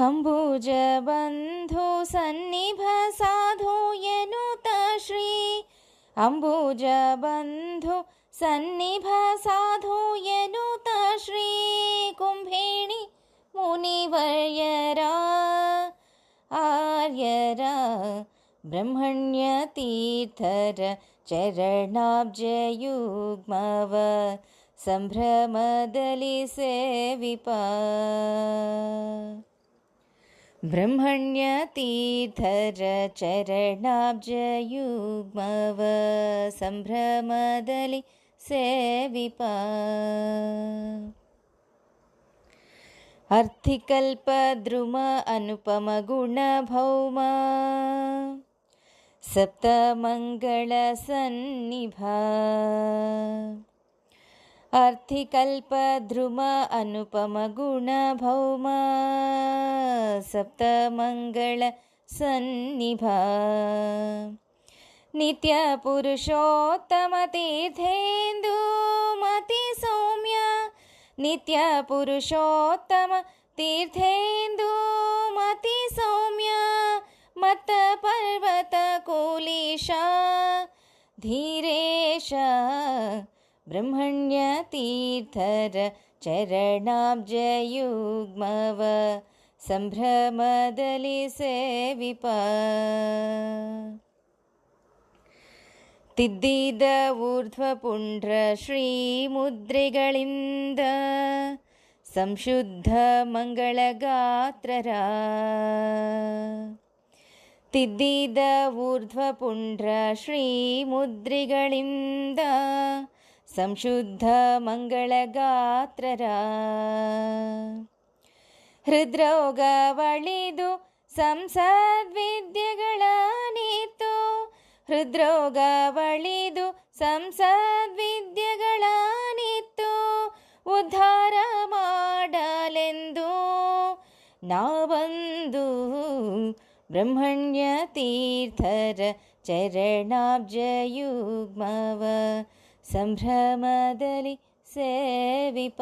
अम्बुजबन्धु सन्निभ साधु श्री। अम्बुजबन्धु सन्निभ साधु श्री। कुम्भिणि मुनिवर्यरा, आर्यरा, ब्रह्मण्यतीर्थर, चरणाब्जयुग्मव सम्भ्रमदलि सेविपा ब्रह्मण्यतीर्थर चरणाब्जयुग्मव सम्भ्रमदलि सेविपा। अर्थिकल्पद्रुम अनुपमगुणभौमा। सप्तमङ्गलसन्निभा अर्थिकल्पद्रुम अनुपमगुणभौमा सप्तमङ्गलसन्निभा। नित्यपुरुषोत्तमतीर्थेन्दुमतिसौम्य। नित्यपुरुषोत्तमतीर्थेन्दुमतिसौम्य। मतपर्वतकुलीशा धीरेश ब्रह्मण्यतीर्थर चरणाब्जयुग्मव सम्भ्रमदलि सेविपा ತಿದ್ದಿದ ಊರ್ಧ್ವಪುಂಡ್ರ ಶ್ರೀಮುದ್ರೆಗಳಿಂದ ಸಂಶುದ್ಧ ಮಂಗಳಗಾತ್ರರ ತಿದ್ದಿದ ಊರ್ಧ್ವಪುಂಡ್ರ ಶ್ರೀಮುದ್ರಿಗಳಿಂದ ಸಂಶುದ್ಧ ಮಂಗಳಗಾತ್ರರ ಹೃದ್ರೋಗವಳಿದು ಸಂಸದ್ವಿದ್ಯೆಗಳ ನೀತು ಹೃದ್ರೋಗವಳಿದು ಸಂಸದ್ವಿದ್ಯೆಗಳ ನೀತು ಉದ್ಧಾರ ಮಾಡಲೆಂದು ನಾವಂದು ಬ್ರಹ್ಮಣ್ಯ ತೀರ್ಥರ ಚರಣಾಬ್ಜಯುಗ್ಮವ ಸಂಭ್ರಮದಲ್ಲಿ ಸೇವಿಪ.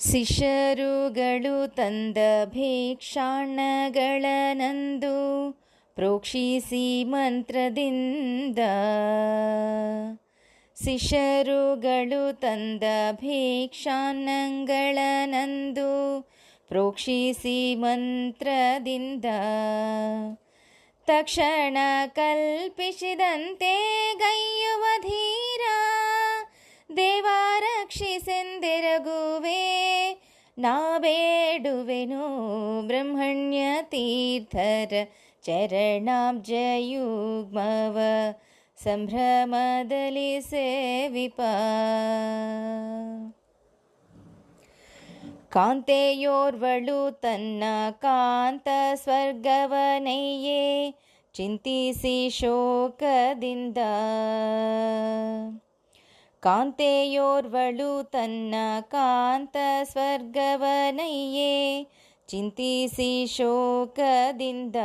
ಶಿಷ್ಯರುಗಳು ತಂದ ಭಿಕ್ಷಾಣಗಳನಂದು ಪ್ರೋಕ್ಷಿಸಿ ಮಂತ್ರದಿಂದ. ಶಿಷ್ಯರುಗಳು ತಂದ ಭಿಕ್ಷಾನ್ನಗಳನಂದು ಪ್ರೋಕ್ಷಿಸಿ ಮಂತ್ರದಿಂದ. ತಕ್ಷಣ ಕಲ್ಪಿಸಿದಂತೆ ಗೈಯುವ ಧೀರ ದೇವ ರಕ್ಷಿಸೆಂದೆರಗುವೆ ನಾ ಬೇಡುವೆನು ಬ್ರಹ್ಮಣ್ಯ ತೀರ್ಥರ ಚರಣಾಬ್ಜಯುಗ್ಮವ ಸಂಭ್ರಮದಲ್ಲಿ ಸೇವಿಪ ಕಾಂತೆಯೋರ್ವಳು ತನ್ನ ಕಾಂತ ಸ್ವರ್ಗವನಯ್ಯೇ ಚಿಂತಿಸಿ ಶೋಕದಿಂದ. ಕಾಂತೆಯೋರ್ವಳು ತನ್ನ ಕಾಂತ ಸ್ವರ್ಗವನಯ್ಯೇ ಚಿಂತಿಸಿ ಶೋಕದಿಂದ.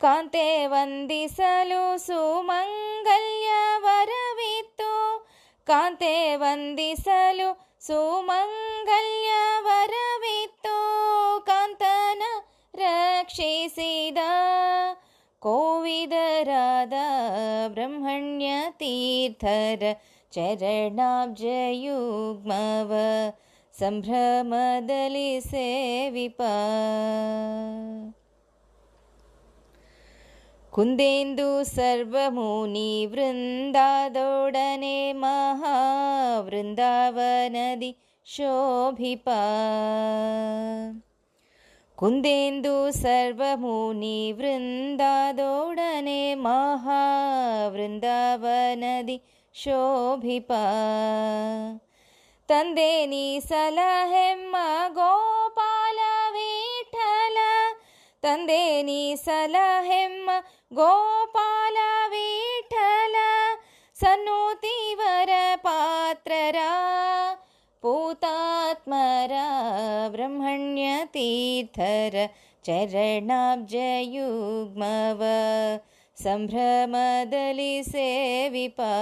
ಕಾಂತೆ ವಂದಿಸಲು ಸುಮಂಗಲ್ಯ ವರವಿತ್ತು. ಕಾಂತೆ ವಂದಿಸಲು ಸುಮಂಗಲ್ಯ ವರವಿತ್ತು ಕಾಂತನ ರಕ್ಷಿಸಿದ ಕೋವಿದರಾದ ಬ್ರಹ್ಮಣ್ಯ ತೀರ್ಥರ ಚರಣಾಬ್ಜಯುಗ್ಮವ ಸಂಭ್ರಮದಲ್ಲಿ ಸೇವಿಪ ಕುಂದೇಂದು ಸರ್ವಮುನಿ ವೃಂದಾದೊಡನೆ ಮಹಾವೃಂದಾವನದಿ ಶೋಭಿಪ ಕುಂದೇಂದು ಸರ್ವಮುನಿ ವೃಂದಾದೊಡನೆ ಮಹಾವೃಂದಾವನದಿ ಶೋಭಿಪ ತಂದೆ ನೀ ಸಲಹೆಮ್ಮ ಗೋಪಾಲ ವಿಠಲ ತಂದೆ ನೀ ಸಲಹೆಮ್ಮ ಗೋಪಾಲ ವಿಠಲ ಸನ್ನುತಿವರ ब्रह्मण्यतीर्थर चरणाब्जयुग्मव सम्भ्रमदलि सेविपा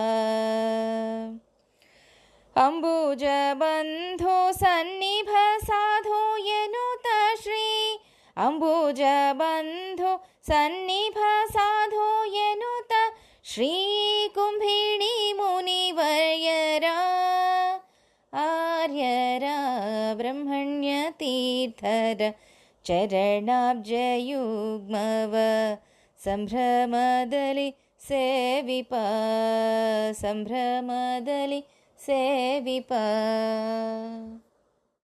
अम्बुजबन्धो सन्निभ साधो यनुत श्री। अम्बुजबन्धो सन्निभ साधो यनुत श्रीकुम्भिणी ब्रह्मण्यतीर्थर चरणाब्जयुग्मव सम्भ्रमदलि सेविप सम्भ्रमदलि सेविप